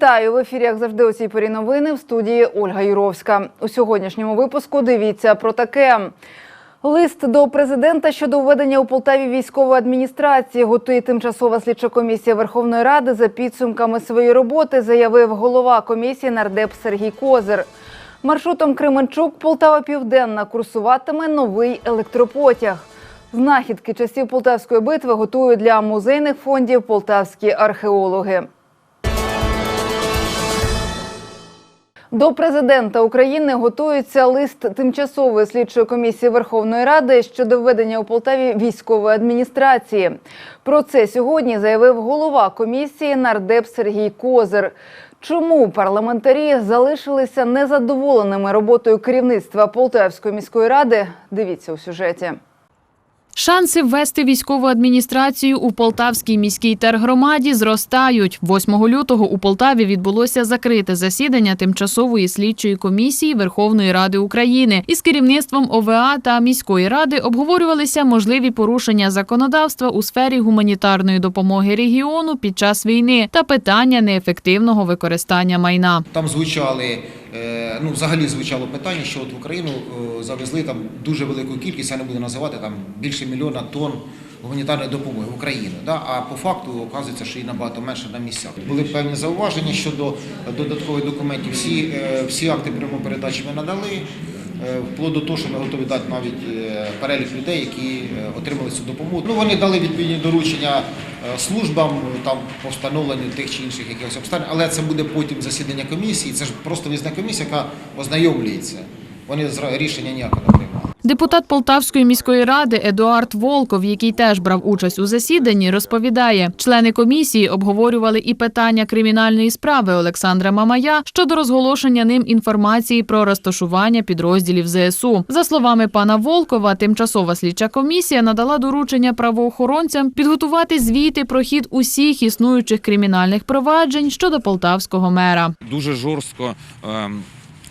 Вітаю в ефірі, як завжди, у цій порі новини в студії Ольга Юровська. У сьогоднішньому випуску дивіться про таке. Лист до президента щодо введення у Полтаві військової адміністрації готує тимчасова слідча комісія Верховної Ради за підсумками своєї роботи, заявив голова комісії нардеп Сергій Козир. Маршрутом Кременчук Полтава Південна курсуватиме новий електропотяг. Знахідки часів Полтавської битви готують для музейних фондів полтавські археологи. До президента України готується лист тимчасової слідчої комісії Верховної Ради щодо введення у Полтаві військової адміністрації. Про це сьогодні заявив голова комісії нардеп Сергій Козир. Чому парламентарі залишилися незадоволеними роботою керівництва Полтавської міської ради? Дивіться у сюжеті. Шанси ввести військову адміністрацію у Полтавській міській тергромаді зростають. 8 лютого у Полтаві відбулося закрите засідання тимчасової слідчої комісії Верховної Ради України. Із керівництвом ОВА та міської ради обговорювалися можливі порушення законодавства у сфері гуманітарної допомоги регіону під час війни та питання неефективного використання майна. Там звучали, ну взагалі звучало питання, що от в Україну е, завезли там дуже велику кількість, я не буду називати там більше мільйона тонн гуманітарної допомоги в Україну. Да? А по факту оказується, що і набагато менше на місцях. Були певні зауваження щодо додаткових документів. Всі, е, всі акти прямо передачі ми надали. Е, Вплоть до того, що ми готові дати навіть е, перелік людей, які е, отримали цю допомогу. Ну вони дали відповідні доручення службам там по встановленню тих чи інших якихось обставин, але це буде потім засідання комісії. Це ж просто візна комісія, яка ознайомлюється. Вони рішення ніякого не приймали. Депутат Полтавської міської ради Едуард Волков, який теж брав участь у засіданні, розповідає, члени комісії обговорювали і питання кримінальної справи Олександра Мамая щодо розголошення ним інформації про розташування підрозділів ЗСУ. За словами пана Волкова, тимчасова слідча комісія надала доручення правоохоронцям підготувати звіти про хід усіх існуючих кримінальних проваджень щодо полтавського мера. дуже жорстко ем,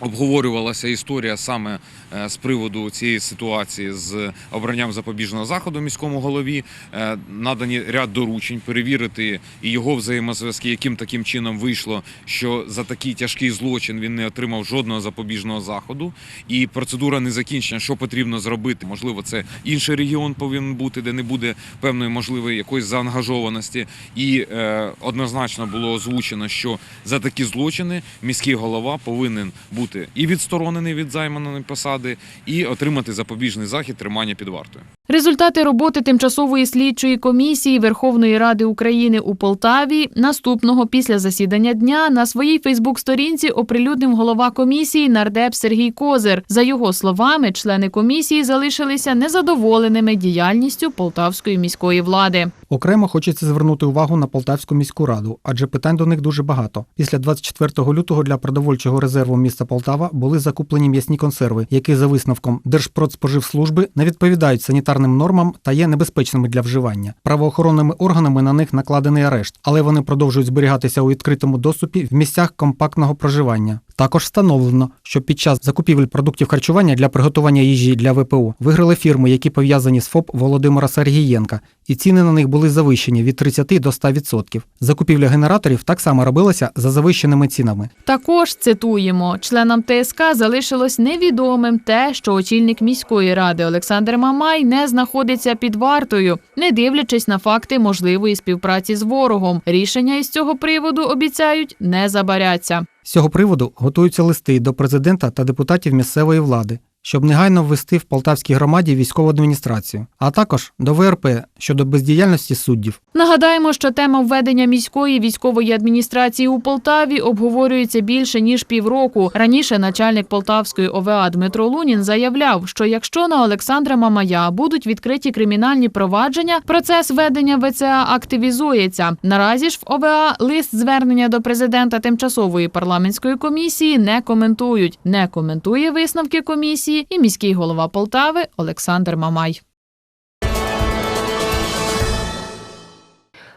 обговорювалася історія саме е, з приводу цієї ситуації з обранням запобіжного заходу міському голові. Е, Надані ряд доручень перевірити і його взаємозв'язки, яким таким чином вийшло, що за такий тяжкий злочин він не отримав жодного запобіжного заходу, і процедура не закінчена. Що потрібно зробити? Можливо, це інший регіон повинен бути, де не буде певної можливої якоїсь заангажованості. І е, однозначно було озвучено, що за такі злочини міський голова повинен бути і відсторонений від займаної посади, і отримати запобіжний захід тримання під вартою. Результати роботи тимчасової слідчої комісії Верховної Ради України у Полтаві наступного після засідання дня на своїй Фейсбук-сторінці оприлюднив голова комісії нардеп Сергій Козир. За його словами, члени комісії залишилися незадоволеними діяльністю полтавської міської влади. Окремо хочеться звернути увагу на Полтавську міську раду, адже питань до них дуже багато. Після 24 лютого для продовольчого резерву міста Полтава були закуплені м'ясні консерви, які за висновком Держпродспоживслужби не відповідають санітарним нормам та є небезпечними для вживання. Правоохоронними органами на них накладений арешт, але вони продовжують зберігатися у відкритому доступі в місцях компактного проживання. Також встановлено, що під час закупівель продуктів харчування для приготування їжі для ВПО виграли фірми, які пов'язані з ФОП Володимира Сергієнка, і ціни на них були завищені від 30 до 100%. Закупівля генераторів так само робилася за завищеними цінами. Також цитуємо, членам ТСК залишилось невідомим те, що очільник міської ради Олександр Мамай не знаходиться під вартою, не дивлячись на факти можливої співпраці з ворогом. Рішення із цього приводу обіцяють не забаряться. Цього приводу готуються листи до президента та депутатів місцевої влади, щоб негайно ввести в Полтавській громаді військову адміністрацію, а також до ВРП щодо бездіяльності суддів. Нагадаємо, що тема введення міської військової адміністрації у Полтаві обговорюється більше ніж півроку. Раніше начальник Полтавської ОВА Дмитро Лунін заявляв, що якщо на Олександра Мамая будуть відкриті кримінальні провадження, процес ведення ВЦА активізується. Наразі ж в ОВА лист звернення до президента тимчасової парламентської комісії не коментують. Не коментує висновки комісії і міський голова Полтави Олександр Мамай.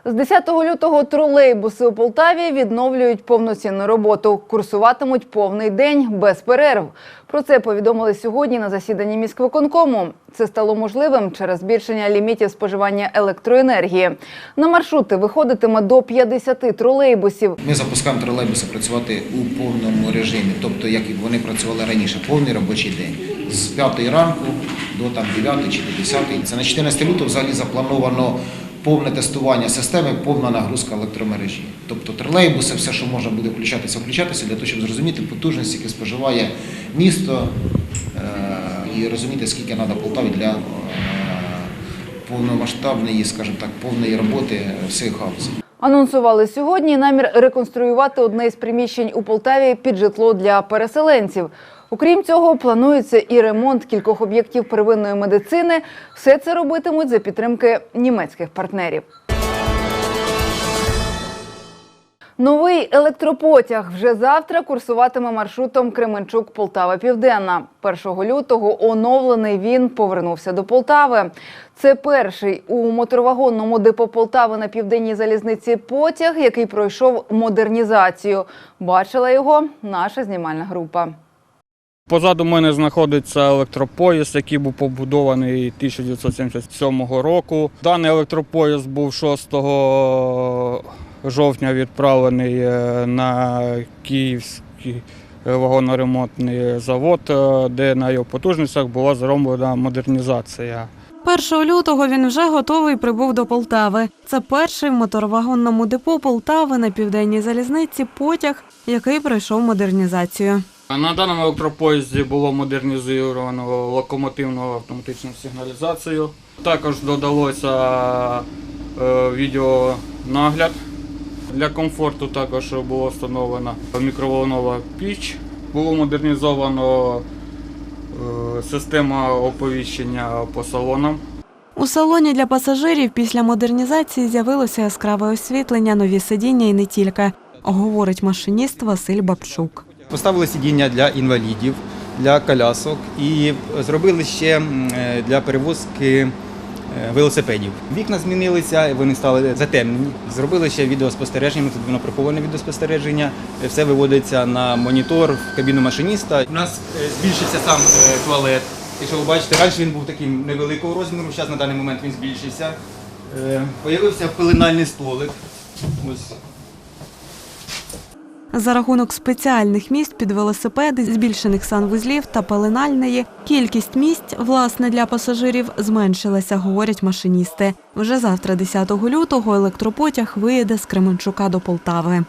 З 10 лютого тролейбуси у Полтаві відновлюють повноцінну роботу. Курсуватимуть повний день без перерв. Про це повідомили сьогодні на засіданні міськвиконкому. Це стало можливим через збільшення лімітів споживання електроенергії. На маршрути виходитиме до 50 тролейбусів. Ми запускаємо тролейбуси працювати у повному режимі, тобто як вони працювали раніше, повний робочий день з 5 ранку до там 9 чи до 10. Це на 14 лютого взагалі заплановано повне тестування системи, повна нагрузка електромережі. Тобто тролейбуси, все, що можна буде включатися, включатися для того, щоб зрозуміти потужність, яку споживає місто е, і розуміти, скільки треба Полтаві для е, повномасштабної, скажімо так, повної роботи всіх галузей. Анонсували сьогодні намір реконструювати одне із приміщень у Полтаві під житло для переселенців. Окрім цього, планується і ремонт кількох об'єктів первинної медицини. Все це робитимуть за підтримки німецьких партнерів. Новий електропотяг вже завтра курсуватиме маршрутом Кременчук Полтава Південна. 1 лютого оновлений він повернувся до Полтави. Це перший у моторвагонному депо Полтави на південній залізниці потяг, який пройшов модернізацію. Бачила його наша знімальна група. Позаду мене знаходиться електропоїзд, який був побудований 1977 року. Даний електропоїзд був 6 жовтня відправлений е, на Київський вагоноремонтний завод, е, де на його потужностях була зроблена модернізація. 1 лютого він вже готовий прибув до Полтави. Це перший в моторвагонному депо Полтави на південній залізниці потяг, який пройшов модернізацію. На даному електропоїзді було модернізовано локомотивну автоматичну сигналізацію. Також додалося е, відеонагляд. Для комфорту також було встановлено мікроволнова піч. Було модернізовано е, система оповіщення по салонам. У салоні для пасажирів після модернізації з'явилося яскраве освітлення, нові сидіння і не тільки, говорить машиніст Василь Бабчук. Поставили сидіння для інвалідів, для колясок і зробили ще е, для перевозки е, велосипедів. Вікна змінилися, вони стали затемнені. Зробили ще відеоспостереження, тут воно приховане відеоспостереження. Все виводиться на монітор в кабіну машиніста. У нас е, збільшився сам туалет. Якщо ви бачите, раніше він був таким невеликого розміру, зараз на даний момент він збільшився. Появився пеленальний столик. Ось За рахунок спеціальних місць під велосипеди, збільшених санвузлів та пеленальної, кількість місць, власне, для пасажирів зменшилася, говорять машиністи. Вже завтра, 10 лютого, електропотяг виїде з Кременчука до Полтави.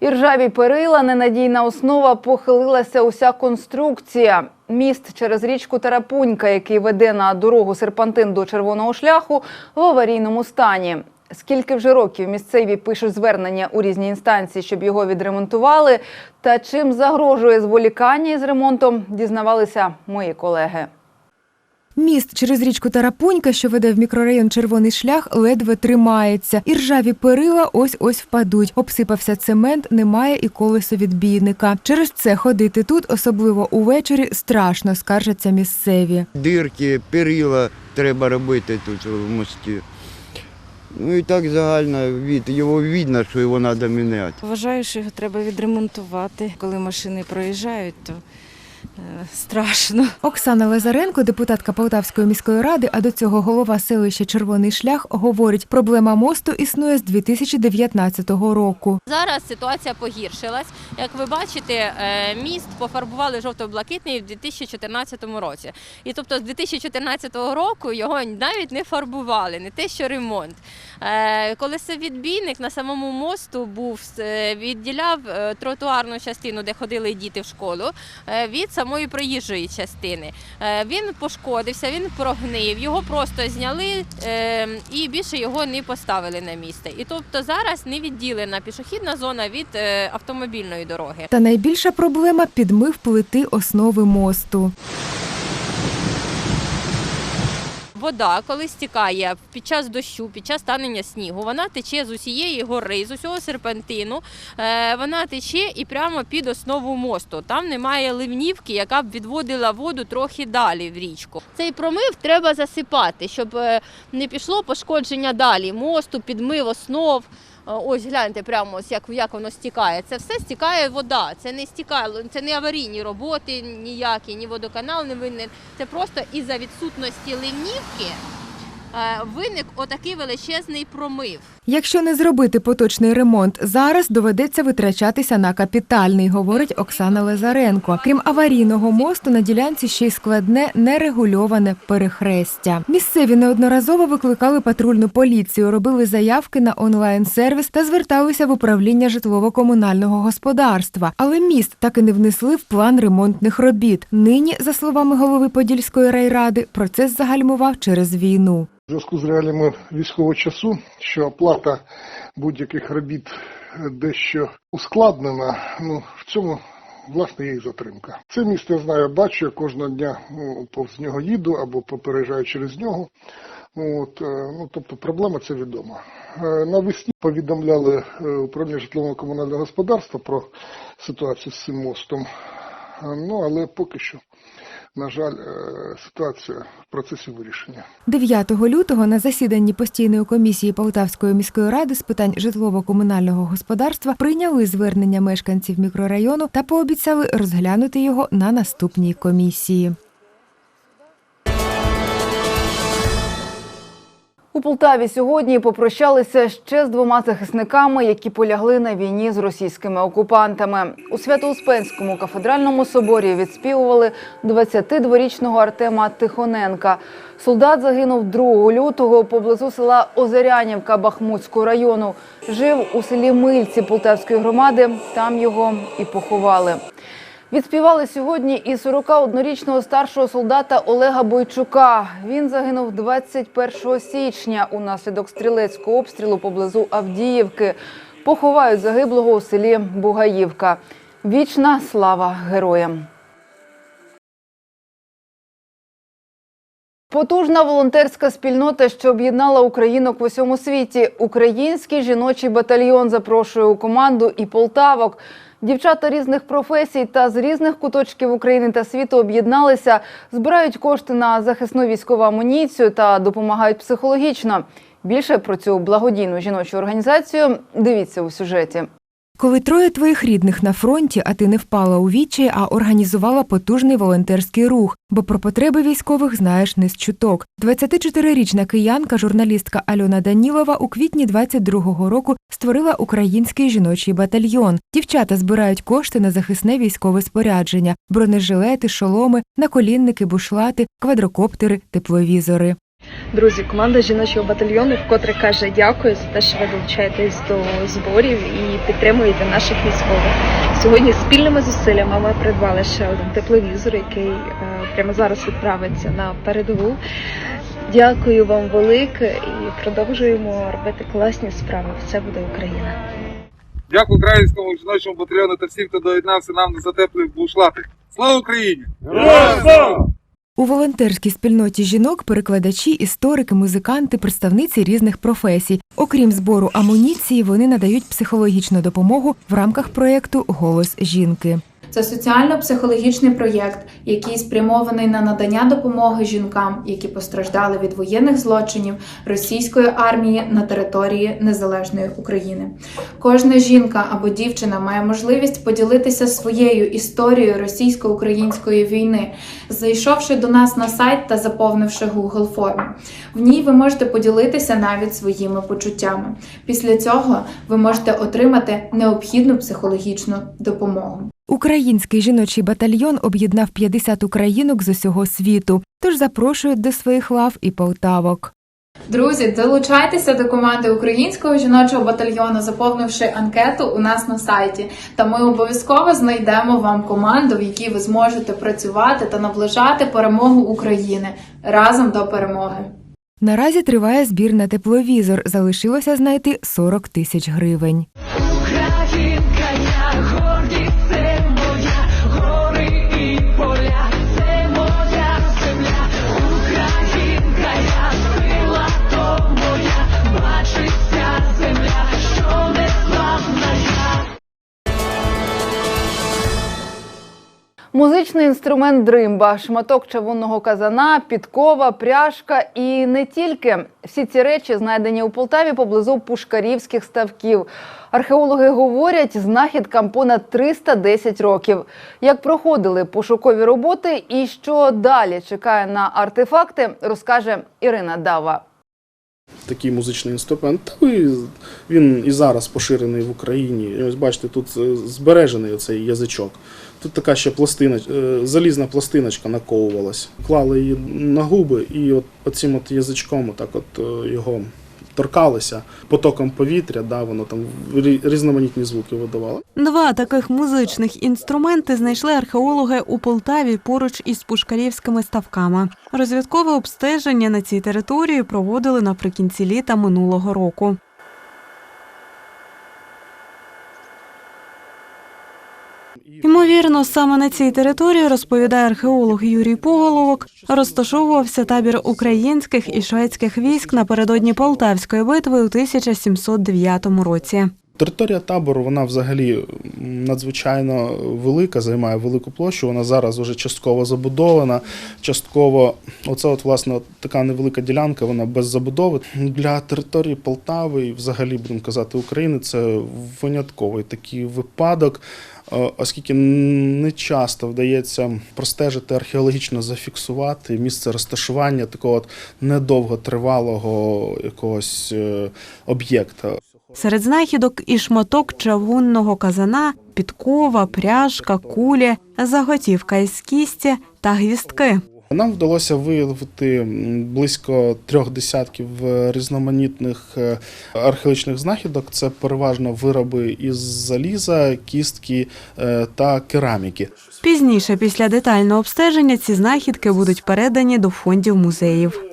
І ржаві перила, ненадійна основа, похилилася уся конструкція. Міст через річку Тарапунька, який веде на дорогу серпантин до червоного шляху, в аварійному стані. Скільки вже років місцеві пишуть звернення у різні інстанції, щоб його відремонтували, та чим загрожує зволікання із ремонтом, дізнавалися мої колеги. Міст через річку Тарапунька, що веде в мікрорайон Червоний шлях, ледве тримається. І ржаві перила ось-ось впадуть. Обсипався цемент, немає і колесовідбійника. Через це ходити тут, особливо увечері, страшно, скаржаться місцеві. дирки, перила треба робити тут в мості. Ну і так загально від його видно, що його треба міняти. Вважаю, що його треба відремонтувати. Коли машини проїжджають, то страшно. Оксана Лазаренко, депутатка Полтавської міської ради, а до цього голова селища Червоний шлях, говорить, проблема мосту існує з 2019 року. Зараз ситуація погіршилась. Як ви бачите, е, міст пофарбували жовто-блакитний в 2014 році. І тобто з 2014 року його навіть не фарбували, не те, що ремонт. Е, Колесовідбійник на самому мосту був е, відділяв е, тротуарну частину, де ходили діти в школу, е, від самої проїжджої частини. Е, Він пошкодився, він прогнив, його просто зняли е, і більше його не поставили на місце. І тобто зараз не відділена пішохідна зона від е, автомобільної дороги. Та найбільша проблема підмив плити основи мосту. Вода, коли стікає під час дощу, під час танення снігу, вона тече з усієї гори, з усього серпантину. Е, Вона тече і прямо під основу мосту. Там немає ливнівки, яка б відводила воду трохи далі в річку. Цей промив треба засипати, щоб е, не пішло пошкодження далі мосту, підмив основ. Е, Ось гляньте прямо ось як, як воно стікає. Це все стікає вода. Це не стікає, це не аварійні роботи ніякі, ні водоканал не винен. Це просто із-за відсутності ливнівки е, виник отакий величезний промив. Якщо не зробити поточний ремонт зараз, доведеться витрачатися на капітальний, говорить Оксана Лазаренко. Крім аварійного мосту, на ділянці ще й складне нерегульоване перехрестя. Місцеві неодноразово викликали патрульну поліцію, робили заявки на онлайн-сервіс та зверталися в управління житлово-комунального господарства. Але міст так і не внесли в план ремонтних робіт. Нині, за словами голови Подільської райради, процес загальмував через війну. У зв'язку з реаліями військового часу, що оплата будь-яких робіт е, дещо ускладнена, ну в цьому власне є і затримка. Це місто я знаю, бачу, я кожного дня ну, повз нього їду або попереджаю через нього. От, е, ну, тобто проблема це відома. Е, Навесні повідомляли управління житлового комунального господарства про ситуацію з цим мостом. Ну але поки що, на жаль, е, ситуація в процесі вирішення. 9 лютого на засіданні постійної комісії Полтавської міської ради з питань житлово-комунального господарства прийняли звернення мешканців мікрорайону та пообіцяли розглянути його на наступній комісії. У Полтаві сьогодні попрощалися ще з двома захисниками, які полягли на війні з російськими окупантами. У Свято-Успенському кафедральному соборі відспівували 22-річного Артема Тихоненка. Солдат загинув 2 лютого поблизу села Озерянівка Бахмутського району. Жив у селі Мильці Полтавської громади. Там його і поховали. Відспівали сьогодні і 41-річного старшого солдата Олега Бойчука. Він загинув 21 січня унаслідок стрілецького обстрілу поблизу Авдіївки. Поховають загиблого у селі Бугаївка. Вічна слава героям. Потужна волонтерська спільнота, що об'єднала українок в усьому світі. Український жіночий батальйон запрошує у команду і полтавок. Дівчата різних професій та з різних куточків України та світу об'єдналися, збирають кошти на захисну військову амуніцію та допомагають психологічно. Більше про цю благодійну жіночу організацію дивіться у сюжеті. Коли троє твоїх рідних на фронті, а ти не впала у вічі, а організувала потужний волонтерський рух, бо про потреби військових знаєш не з чуток. 24-річна киянка, журналістка Альона Данілова у квітні 22-го року створила український жіночий батальйон. Дівчата збирають кошти на захисне військове спорядження, бронежилети, шоломи, наколінники, бушлати, квадрокоптери, тепловізори. Друзі, команда жіночого батальйону вкотре каже дякую за те, що ви долучаєтесь до зборів і підтримуєте наших військових. Сьогодні спільними зусиллями ми придбали ще один тепловізор, який е, прямо зараз відправиться на передову. Дякую вам велике і продовжуємо робити класні справи. Все буде Україна. Дякую українському жіночому батальйону та всім, хто доєднався нам за теплий бушлати. Слава Україні! У волонтерській спільноті жінок перекладачі, історики, музиканти, представниці різних професій. Окрім збору амуніції, вони надають психологічну допомогу в рамках проєкту Голос жінки. Це соціально-психологічний проєкт, який спрямований на надання допомоги жінкам, які постраждали від воєнних злочинів російської армії на території незалежної України. Кожна жінка або дівчина має можливість поділитися своєю історією російсько-української війни, зайшовши до нас на сайт та заповнивши Google форму. В ній ви можете поділитися навіть своїми почуттями. Після цього ви можете отримати необхідну психологічну допомогу. Український жіночий батальйон об'єднав 50 українок з усього світу, тож запрошують до своїх лав і полтавок. Друзі, долучайтеся до команди українського жіночого батальйону, заповнивши анкету у нас на сайті. Та ми обов'язково знайдемо вам команду, в якій ви зможете працювати та наближати перемогу України разом до перемоги. Наразі триває збір на тепловізор. Залишилося знайти 40 тисяч гривень. Музичний інструмент дримба, шматок чавунного казана, підкова, пряжка і не тільки. Всі ці речі знайдені у Полтаві поблизу пушкарівських ставків. Археологи говорять, знахідкам понад 310 років. Як проходили пошукові роботи і що далі чекає на артефакти, розкаже Ірина Дава. такий музичний інструмент. Він і зараз поширений в Україні. Ось бачите, тут е, збережений оцей язичок. Тут така ще пластина, е, залізна пластиночка наковувалась. Клали її на губи і от оцим от язичком отак от е, його торкалися потоком повітря, да, воно там рі- різноманітні звуки видавало. Два таких музичних інструменти знайшли археологи у Полтаві поруч із пушкарівськими ставками. Розвідкове обстеження на цій території проводили наприкінці літа минулого року. Ймовірно, саме на цій території, розповідає археолог Юрій Поголовок, розташовувався табір українських і шведських військ напередодні Полтавської битви у 1709 році. Територія табору вона взагалі надзвичайно велика, займає велику площу. Вона зараз вже частково забудована. Частково, оце от власне така невелика ділянка, вона без забудови. Для території Полтави і взагалі будемо казати України, це винятковий такий випадок. е, Оскільки не часто вдається простежити археологічно зафіксувати місце розташування такого от недовготривалого якогось е, об'єкта. Серед знахідок і шматок чавунного казана, підкова, пряжка, кулі, заготівка із кісті та гвістки. Нам вдалося виявити близько трьох десятків е, різноманітних е, археологічних знахідок. Це переважно вироби із заліза, кістки е, та кераміки. Пізніше, після детального обстеження, ці знахідки будуть передані до фондів музеїв.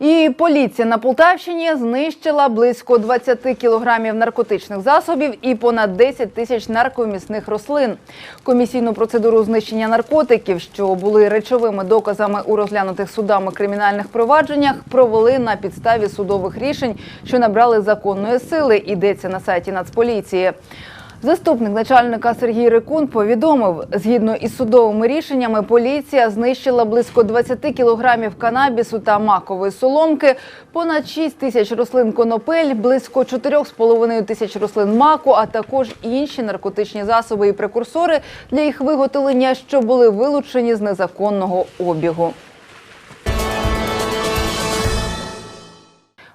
І поліція на Полтавщині знищила близько 20 кілограмів наркотичних засобів і понад 10 тисяч наркомісних рослин. Комісійну процедуру знищення наркотиків, що були речовими доказами у розглянутих судами кримінальних провадженнях, провели на підставі судових рішень, що набрали законної сили. Йдеться на сайті Нацполіції. Заступник начальника Сергій Рикун повідомив, згідно із судовими рішеннями, поліція знищила близько 20 кілограмів канабісу та макової соломки, понад 6 тисяч рослин конопель, близько 4,5 тисяч рослин маку, а також інші наркотичні засоби і прекурсори для їх виготовлення, що були вилучені з незаконного обігу.